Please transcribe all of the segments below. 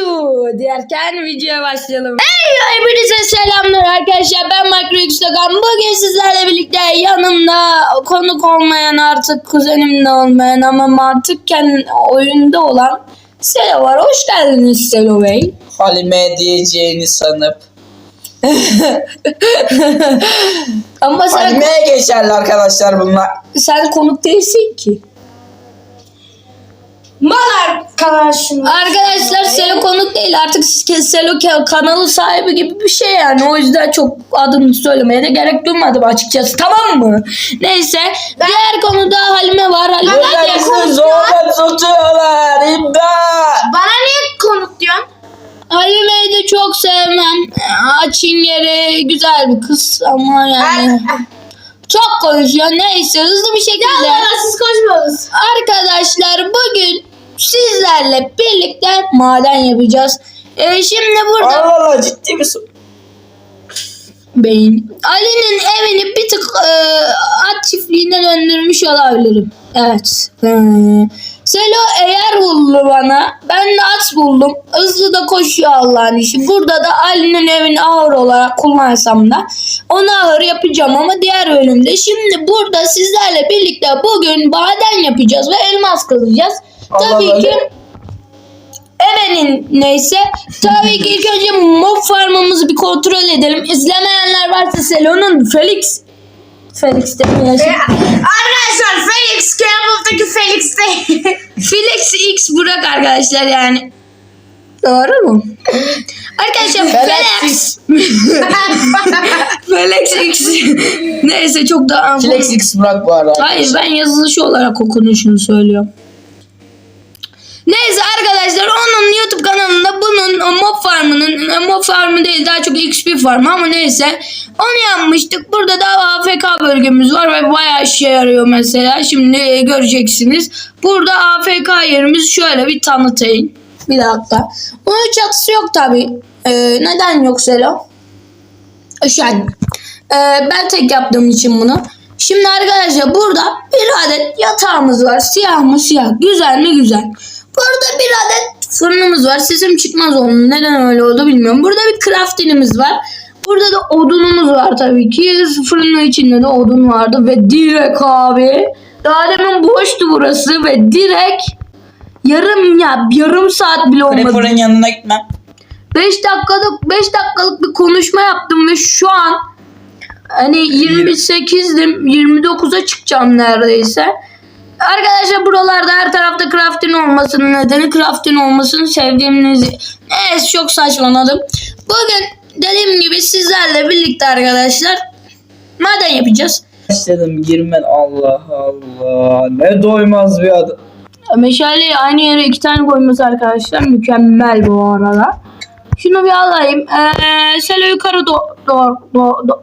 Şu derken videoya başlayalım. Hey hepinize selamlar arkadaşlar. Ben Micro Instagram. Bugün sizlerle birlikte yanımda konuk olmayan artık kuzenim de olmayan ama mantıkken oyunda olan Selo var. Hoş geldiniz Selo Bey. Halime diyeceğini sanıp. Ama sen, Halime'ye geçerli arkadaşlar bunlar. sen konuk değilsin ki. Mal arkadaşım. Arkadaşlar Konuk değil artık Selo kanalı sahibi gibi bir şey yani o yüzden çok adını söylemeye de gerek duymadım açıkçası tamam mı? Neyse diğer konuda Halime var Halime Ben- diğer- Bizi zorla tutuyorlar. İmdat. Bana niye konuk diyorsun? Halime'yi de çok sevmem açın yeri güzel bir kız ama yani Ben... çok konuşuyor neyse hızlı bir şekilde Ya siz konuşmuyorsunuz. arkadaşlar bugün sizlerle birlikte maden yapacağız. Ee, şimdi burada Allah Allah ciddi misin? Beyin. Ali'nin evini bir tık e, at çiftliğine döndürmüş olabilirim. Evet. Hmm. Selo eğer buldu bana. Ben de at buldum. Hızlı da koşuyor Allah'ın işi. Burada da Ali'nin evini ağır olarak kullansam da onu ağır yapacağım ama diğer bölümde. Şimdi burada sizlerle birlikte bugün maden yapacağız ve elmas kazacağız. Tabii Allah. ki Ebenin neyse. Tabii ki ilk önce mob farmımızı bir kontrol edelim. İzlemeyenler varsa Selo'nun Felix Felix demeyelim. Arkadaşlar Felix Campbell'daki Felix değil. Felix X Burak arkadaşlar yani. Doğru mu? Arkadaşlar Felix. Felix X. Neyse çok da Flex X Burak bu arada. Hayır ben yazılışı olarak okunuşunu söylüyorum. Neyse arkadaşlar onun YouTube kanalında bunun mob farmının e, mob farmı değil daha çok XP farmı ama neyse onu yapmıştık. Burada da AFK bölgemiz var ve bayağı işe yarıyor mesela. Şimdi e, göreceksiniz. Burada AFK yerimiz şöyle bir tanıtayım. Bir dakika. Bunun çatısı yok tabi. neden yok Selo? Yani e, ben tek yaptığım için bunu. Şimdi arkadaşlar burada bir adet yatağımız var. Siyah mı siyah. Güzel mi güzel. Burada bir adet fırınımız var. Sesim çıkmaz onun. Neden öyle oldu bilmiyorum. Burada bir craftingimiz var. Burada da odunumuz var tabii ki. Fırının içinde de odun vardı. Ve direkt abi. Daha demin boştu burası. Ve direkt yarım ya yarım saat bile olmadı. Creeper'ın yanına gitmem. 5 dakikalık 5 dakikalık bir konuşma yaptım ve şu an hani 28'dim 29'a çıkacağım neredeyse. Arkadaşlar buralarda her tarafta crafting olmasının nedeni crafting olmasını sevdiğimiz Evet çok saçmaladım. Bugün dediğim gibi sizlerle birlikte arkadaşlar maden yapacağız. Başladım girmen Allah Allah. Ne doymaz bir adam. Meşaleyi aynı yere iki tane koyması arkadaşlar mükemmel bu arada. Şunu bir alayım. Ee, şöyle yukarı do do do do.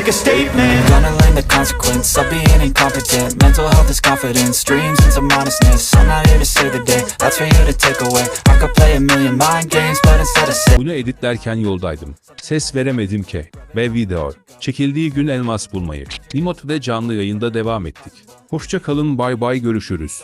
make a statement Gonna learn the consequence of being incompetent Mental health is confidence, dreams into modestness I'm not here to save the day, that's for you to take away I could play a million mind games, but instead of saying Bunu editlerken yoldaydım. Ses veremedim ki. Ve video. Çekildiği gün elmas bulmayı. Limot ve canlı yayında devam ettik. Hoşça kalın bay bay görüşürüz.